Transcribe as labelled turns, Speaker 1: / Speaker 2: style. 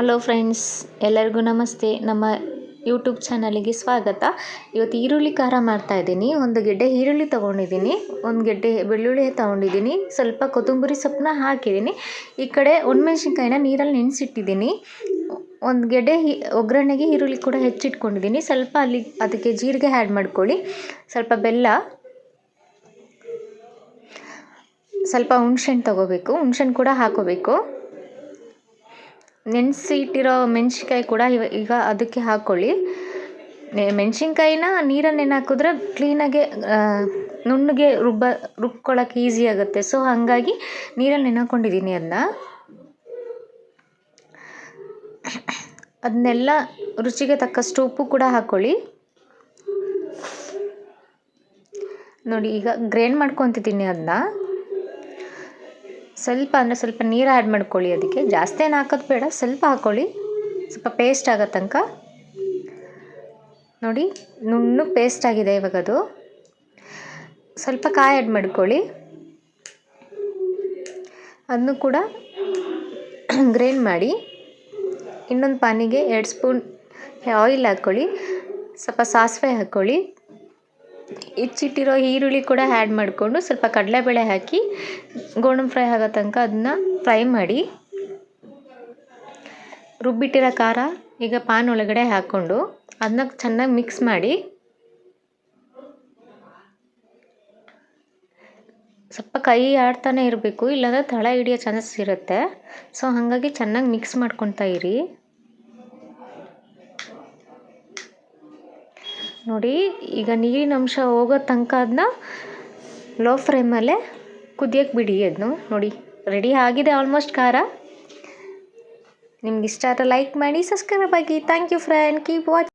Speaker 1: Hello friends ಎಲ್ಲರಿಗೂ ನಮಸ್ತೆ. ನಮ್ಮ ಯೂಟ್ಯೂಬ್ ಚಾನಲಿಗೆ ಸ್ವಾಗತ. ಇವತ್ತು ಈರುಳ್ಳಿ ಖಾರ ಮಾಡ್ತಾಯಿದ್ದೀನಿ ಒಂದು ಗೆಡ್ಡೆ ಈರುಳ್ಳಿ ತೊಗೊಂಡಿದ್ದೀನಿ. ಒಂದು ಗೆಡ್ಡೆ ಬೆಳ್ಳುಳ್ಳಿ ತೊಗೊಂಡಿದ್ದೀನಿ. ಸ್ವಲ್ಪ ಕೊತ್ತಂಬರಿ ಸೊಪ್ಪನ್ನ ಹಾಕಿದ್ದೀನಿ. ಈ ಕಡೆ ಒಣಮೆಣ್ಸಿನ್ಕಾಯಿನ ನೀರಲ್ಲಿ ನೆನೆಸಿಟ್ಟಿದ್ದೀನಿ. ಒಂದು ಗೆಡ್ಡೆ ಒಗ್ಗರಣೆಗೆ ಈರುಳ್ಳಿ ಕೂಡ ಹೆಚ್ಚಿಟ್ಕೊಂಡಿದ್ದೀನಿ. ಸ್ವಲ್ಪ ಅಲ್ಲಿ ಅದಕ್ಕೆ ಜೀರಿಗೆ ಆ್ಯಡ್ ಮಾಡ್ಕೊಳ್ಳಿ. ಸ್ವಲ್ಪ ಬೆಲ್ಲ. ಸ್ವಲ್ಪ ಹುಣ್ಸೆಹಣ್ಣು ತೊಗೋಬೇಕು. ಹುಣ್ಸೆಹಣ್ಣು ಕೂಡ ಹಾಕೋಬೇಕು. ನೆನೆಸಿ ಇಟ್ಟಿರೋ ಮೆಣ್ಸಿನ್ಕಾಯಿ ಕೂಡ ಇವ, ಈಗ ಅದಕ್ಕೆ ಹಾಕ್ಕೊಳ್ಳಿ ಮೆಣ್ಸಿನ್ಕಾಯಿನ ನೀರನ್ನು ನೆನೆ ಹಾಕಿದ್ರೆ ಕ್ಲೀನಾಗೆ ನುಣ್ಣಗೆ ರುಬ್ಬ ರುಬ್ಕೊಳ್ಳೋಕೆ ಈಸಿ ಆಗುತ್ತೆ. ಸೊ, ಹಾಗಾಗಿ ನೀರಲ್ಲಿ ನೆನೆಕೊಂಡಿದ್ದೀನಿ ಅದನ್ನ ಅದನ್ನೆಲ್ಲ ರುಚಿಗೆ ತಕ್ಕಷ್ಟು ಉಪ್ಪು ಕೂಡ ಹಾಕ್ಕೊಳ್ಳಿ ನೋಡಿ, ಈಗ ಗ್ರೈಂಡ್ ಮಾಡ್ಕೊತಿದ್ದೀನಿ ಅದನ್ನ ಸ್ವಲ್ಪ ಅಂದರೆ ಸ್ವಲ್ಪ ನೀರು ಆ್ಯಡ್ ಮಾಡ್ಕೊಳ್ಳಿ ಅದಕ್ಕೆ. ಜಾಸ್ತಿ ಏನು ಹಾಕೋದು ಬೇಡ, ಸ್ವಲ್ಪ ಹಾಕ್ಕೊಳ್ಳಿ ಸ್ವಲ್ಪ ಪೇಸ್ಟ್ ಆಗೋ ತನಕ. ನೋಡಿ, ನುಣ್ಣು ಪೇಸ್ಟ್ ಆಗಿದೆ ಇವಾಗ ಅದು. ಸ್ವಲ್ಪ ಕಾಯಿ ಆ್ಯಡ್ ಮಾಡ್ಕೊಳ್ಳಿ. ಅದನ್ನು ಕೂಡ ಗ್ರೈಂಡ್ ಮಾಡಿ. ಇನ್ನೊಂದು ಪಾನಿಗೆ ಎರಡು ಸ್ಪೂನ್ ಆಯಿಲ್ ಹಾಕ್ಕೊಳ್ಳಿ ಸ್ವಲ್ಪ ಸಾಸಿವೆ ಹಾಕ್ಕೊಳ್ಳಿ ಹೆಚ್ಚಿಟ್ಟಿರೋ ಈರುಳ್ಳಿ ಕೂಡ ಆ್ಯಡ್ ಮಾಡಿಕೊಂಡು ಸ್ವಲ್ಪ ಕಡಲೆಬೇಳೆ ಹಾಕಿ ಗೋಣಂ ಫ್ರೈ ಆಗೋ ತನಕ ಅದನ್ನ ಫ್ರೈ ಮಾಡಿ. ರುಬ್ಬಿಟ್ಟಿರೋ ಖಾರ ಈಗ ಪಾನ್ ಒಳಗಡೆ ಹಾಕ್ಕೊಂಡು ಅದನ್ನ ಚೆನ್ನಾಗಿ ಮಿಕ್ಸ್ ಮಾಡಿ. ಸ್ವಲ್ಪ ಕೈ ಆಡ್ತಾನೆ ಇರಬೇಕು, ಇಲ್ಲಾಂದರೆ ತಳ ಹಿಡಿಯೋ ಚಾನ್ಸಸ್ ಇರುತ್ತೆ. ಸೊ ಹಾಗಾಗಿ ಚೆನ್ನಾಗಿ ಮಿಕ್ಸ್ ಮಾಡ್ಕೊತಾ ಇರಿ. ನೋಡಿ, ಈಗ ನೀರಿನ ಅಂಶ ಹೋಗೋ ತನಕ ಅದನ್ನ ಲೋ ಫ್ಲೇಮಲ್ಲೇ ಕುದಿಯೋಕ್ಕೆ ಬಿಡಿ ಅದನ್ನು ನೋಡಿ ರೆಡಿ ಆಗಿದೆ ಆಲ್ಮೋಸ್ಟ್ ಖಾರ. ನಿಮ್ಗೆ ಇಷ್ಟ ಆದರೆ ಲೈಕ್ ಮಾಡಿ ಸಬ್ಸ್ಕ್ರೈಬ್ ಆಗಿ. Thank you friend keep watch